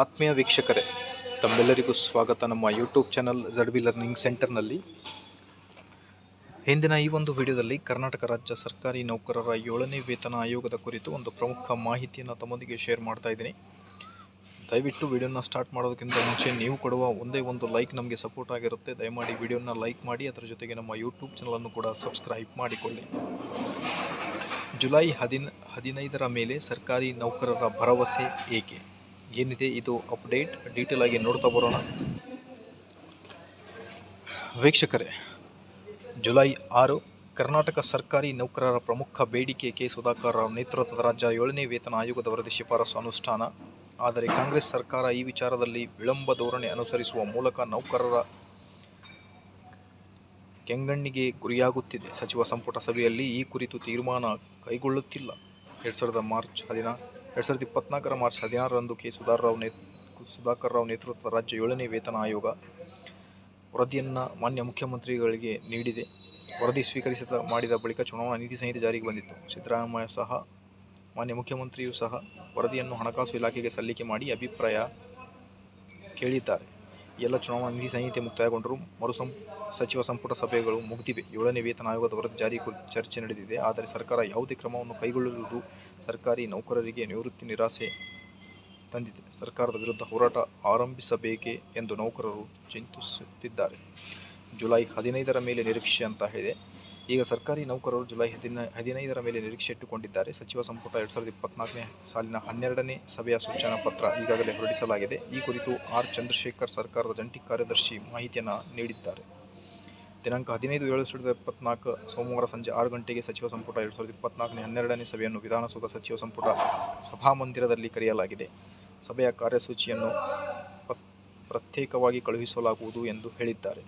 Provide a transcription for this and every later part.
ಆತ್ಮೀಯ ವೀಕ್ಷಕರೇ, ತಮ್ಮೆಲ್ಲರಿಗೂ ಸ್ವಾಗತ. ನಮ್ಮ YouTube channel Z V learning ಸೆಂಟರ್ನಲ್ಲಿ ಹಿಂದಿನ ಈ ಒಂದು ವಿಡಿಯೋದಲ್ಲಿ ಕರ್ನಾಟಕ ರಾಜ್ಯ ಸರ್ಕಾರಿ ನೌಕರರ ಏಳನೇ ವೇತನ ಆಯೋಗದ ಕುರಿತು ಒಂದು ಪ್ರಮುಖ ಮಾಹಿತಿಯನ್ನು ತಮ್ಮೊಂದಿಗೆ ಶೇರ್ ಮಾಡ್ತಾ ಇದ್ದೀನಿ. ದಯವಿಟ್ಟು ವಿಡಿಯೋನ ಸ್ಟಾರ್ಟ್ ಮಾಡೋದಕ್ಕಿಂತ ಮುಂಚೆ ನೀವು ಕೊಡುವ ಒಂದೇ ಒಂದು ಲೈಕ್ ನಮಗೆ ಸಪೋರ್ಟ್ ಆಗಿರುತ್ತೆ. ದಯಮಾಡಿ ವಿಡಿಯೋನ ಲೈಕ್ ಮಾಡಿ, ಅದರ ಜೊತೆಗೆ ನಮ್ಮ ಯೂಟ್ಯೂಬ್ ಚಾನಲನ್ನು ಕೂಡ ಸಬ್ಸ್ಕ್ರೈಬ್ ಮಾಡಿಕೊಳ್ಳಿ. ಜುಲೈ ಹದಿನ ಹದಿನೈದರ ಮೇಲೆ ಸರ್ಕಾರಿ ನೌಕರರ ಭರವಸೆ ಏಕೆ? ಏನಿದೆ ಇದು ಅಪ್ಡೇಟ್ ಡೀಟೇಲ್ ಆಗಿ ನೋಡ್ತಾ ಬರೋಣ. ವೀಕ್ಷಕರೇ, ಜುಲೈ ಆರು, ಕರ್ನಾಟಕ ಸರ್ಕಾರಿ ನೌಕರರ ಪ್ರಮುಖ ಬೇಡಿಕೆ ಕೆ. ಸುಧಾಕರ್ ರಾವ್ ನೇತೃತ್ವದ ರಾಜ್ಯ ಏಳನೇ ವೇತನ ಆಯೋಗದ ವರದಿ ಶಿಫಾರಸು ಅನುಷ್ಠಾನ. ಆದರೆ ಕಾಂಗ್ರೆಸ್ ಸರ್ಕಾರ ಈ ವಿಚಾರದಲ್ಲಿ ವಿಳಂಬ ಧೋರಣೆ ಅನುಸರಿಸುವ ಮೂಲಕ ನೌಕರರ ಕೆಂಗಣ್ಣಿಗೆ ಗುರಿಯಾಗುತ್ತಿದೆ. ಸಚಿವ ಸಂಪುಟ ಸಭೆಯಲ್ಲಿ ಈ ಕುರಿತು ತೀರ್ಮಾನ ಕೈಗೊಳ್ಳುತ್ತಿಲ್ಲ. ಎರಡು ಸಾವಿರದ ಮಾರ್ಚ್ ಹದಿನಾ ಎರಡು ಸಾವಿರದ ಇಪ್ಪತ್ನಾಲ್ಕರ ಮಾರ್ಚ್ ಹದಿನಾರರಂದು ಕೆ ರಾವ್ ನೇ ಸುಧಾಕರ್ ರಾವ್ ನೇತೃತ್ವದ ರಾಜ್ಯ ಏಳನೇ ವೇತನ ಆಯೋಗ ವರದಿಯನ್ನು ಮಾನ್ಯ ಮುಖ್ಯಮಂತ್ರಿಗಳಿಗೆ ನೀಡಿದೆ. ವರದಿ ಸ್ವೀಕರಿಸಿದ, ಮಾಡಿದ ಬಳಿಕ ಚುನಾವಣಾ ನೀತಿ ಸಂಹಿತೆ ಜಾರಿಗೆ ಬಂದಿತ್ತು. ಸಿದ್ದರಾಮಯ್ಯ ಸಹ, ಮಾನ್ಯ ಮುಖ್ಯಮಂತ್ರಿಯೂ ಸಹ ವರದಿಯನ್ನು ಹಣಕಾಸು ಇಲಾಖೆಗೆ ಸಲ್ಲಿಕೆ ಮಾಡಿ ಅಭಿಪ್ರಾಯ ಕೇಳಿದ್ದಾರೆ. ಎಲ್ಲ ಚುನಾವಣಾ ನೀತಿ ಸಂಹಿತೆ ಮುಕ್ತಾಯಗೊಂಡರೂ ಮರು ಸಂ ಸಚಿವ ಸಂಪುಟ ಸಭೆಗಳು ಮುಗಿದಿವೆ. ಏಳನೇ ವೇತನ ಆಯೋಗದ ವರದಿ ಜಾರಿ ಕುರಿತು ಚರ್ಚೆ ನಡೆದಿದೆ. ಆದರೆ ಸರ್ಕಾರ ಯಾವುದೇ ಕ್ರಮವನ್ನು ಕೈಗೊಳ್ಳುವುದು ಸರ್ಕಾರಿ ನೌಕರರಿಗೆ ನಿವೃತ್ತಿ ನಿರಾಸೆ ತಂದಿದೆ. ಸರ್ಕಾರದ ವಿರುದ್ಧ ಹೋರಾಟ ಆರಂಭಿಸಬೇಕೆ ಎಂದು ನೌಕರರು ಚಿಂತಿಸುತ್ತಿದ್ದಾರೆ. ಜುಲೈ ಹದಿನೈದರ ಮೇಲೆ ನಿರೀಕ್ಷೆ ಅಂತ ಇದೆ ಈಗ ಸರ್ಕಾರಿ ನೌಕರರು ಜುಲೈ ಹದಿನ, ಹದಿನೈದರ ಮೇಲೆ ನಿರೀಕ್ಷೆ ಇಟ್ಟುಕೊಂಡಿದ್ದಾರೆ. ಸಚಿವ ಸಂಪುಟ ಎರಡು ಸಾವಿರದ ಇಪ್ಪತ್ನಾಲ್ಕನೇ ಸಾಲಿನ ಹನ್ನೆರಡನೇ ಸಭೆಯ ಸೂಚನಾ ಪತ್ರ ಈಗಾಗಲೇ ಹೊರಡಿಸಲಾಗಿದೆ. ಈ ಕುರಿತು ಆರ್. ಚಂದ್ರಶೇಖರ್ ಸರ್ಕಾರದ ಜಂಟಿ ಕಾರ್ಯದರ್ಶಿ ಮಾಹಿತಿಯನ್ನು ನೀಡಿದ್ದಾರೆ. ದಿನಾಂಕ ಹದಿನೈದು ಏಳು ಸಾವಿರದ ಇಪ್ಪತ್ನಾಲ್ಕು ಸೋಮವಾರ ಸಂಜೆ ಆರು ಗಂಟೆಗೆ ಸಚಿವ ಸಂಪುಟ ಎರಡು ಸಾವಿರದ ಇಪ್ಪತ್ನಾಲ್ಕನೇ ಹನ್ನೆರಡನೇ ಸಭೆಯನ್ನು ವಿಧಾನಸೌಧ ಸಚಿವ ಸಂಪುಟ ಸಭಾಮಂದಿರದಲ್ಲಿ ಕರೆಯಲಾಗಿದೆ. ಸಭೆಯ ಕಾರ್ಯಸೂಚಿಯನ್ನು ಪ್ರತ್ಯೇಕವಾಗಿ ಕಳುಹಿಸಲಾಗುವುದು ಎಂದು ಹೇಳಿದ್ದಾರೆ.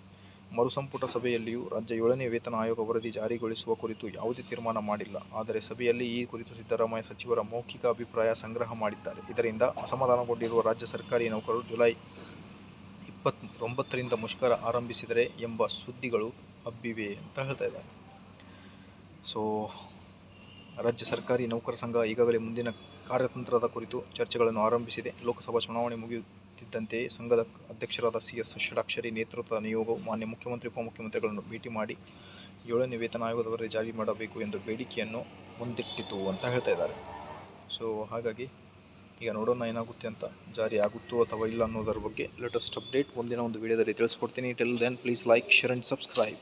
ಮರು ಸಂಪುಟ ಸಭೆಯಲ್ಲಿಯೂ ರಾಜ್ಯ ಏಳನೇ ವೇತನ ಆಯೋಗ ವರದಿ ಜಾರಿಗೊಳಿಸುವ ಕುರಿತು ಯಾವುದೇ ತೀರ್ಮಾನ ಮಾಡಿಲ್ಲ. ಆದರೆ ಸಭೆಯಲ್ಲಿ ಈ ಕುರಿತು ಸಿದ್ದರಾಮಯ್ಯ ಸಚಿವರ ಮೌಖಿಕ ಅಭಿಪ್ರಾಯ ಸಂಗ್ರಹ ಮಾಡಿದ್ದಾರೆ. ಇದರಿಂದ ಅಸಮಾಧಾನಗೊಂಡಿರುವ ರಾಜ್ಯ ಸರ್ಕಾರಿ ನೌಕರರು ಜುಲೈ ಇಪ್ಪತ್ತೊಂಬತ್ತರಿಂದ ಮುಷ್ಕರ ಆರಂಭಿಸಿದರೆ ಎಂಬ ಸುದ್ದಿಗಳು ಹಬ್ಬಿವೆ ಅಂತ ಹೇಳ್ತಾ ಇದ್ದಾರೆ. ಸೊ, ರಾಜ್ಯ ಸರ್ಕಾರಿ ನೌಕರ ಸಂಘ ಈಗಾಗಲೇ ಮುಂದಿನ ಕಾರ್ಯತಂತ್ರದ ಕುರಿತು ಚರ್ಚೆಗಳನ್ನು ಆರಂಭಿಸಿದೆ. ಲೋಕಸಭಾ ಚುನಾವಣೆ ಮುಗಿಯುತ್ತಿದ್ದಂತೆಯೇ ಸಂಘದ ಅಧ್ಯಕ್ಷರಾದ ಸಿ ಎಸ್ ಷಡಾಕ್ಷರಿ ನೇತೃತ್ವದ ನಿಯೋಗವು ಮಾನ್ಯ ಮುಖ್ಯಮಂತ್ರಿ, ಉಪಮುಖ್ಯಮಂತ್ರಿಗಳನ್ನು ಭೇಟಿ ಮಾಡಿ ಏಳನೇ ವೇತನ ಆಯೋಗದ ವರದಿ ಜಾರಿ ಮಾಡಬೇಕು ಎಂದು ಬೇಡಿಕೆಯನ್ನು ಮುಂದಿಟ್ಟಿತು ಅಂತ ಹೇಳ್ತಾ ಇದ್ದಾರೆ. ಸೊ ಹಾಗಾಗಿ ಈಗ ನೋಡೋಣ ಏನಾಗುತ್ತೆ ಅಂತ ಜಾರಿ ಆಗುತ್ತೋ ಅಥವಾ ಇಲ್ಲ ಅನ್ನೋದರ ಬಗ್ಗೆ ಲೇಟೆಸ್ಟ್ ಅಪ್ಡೇಟ್ ಮುಂದಿನ ಒಂದು ವಿಡಿಯೋದಲ್ಲಿ ತಿಳಿಸ್ಕೊಡ್ತೀನಿ. Till then please like share and subscribe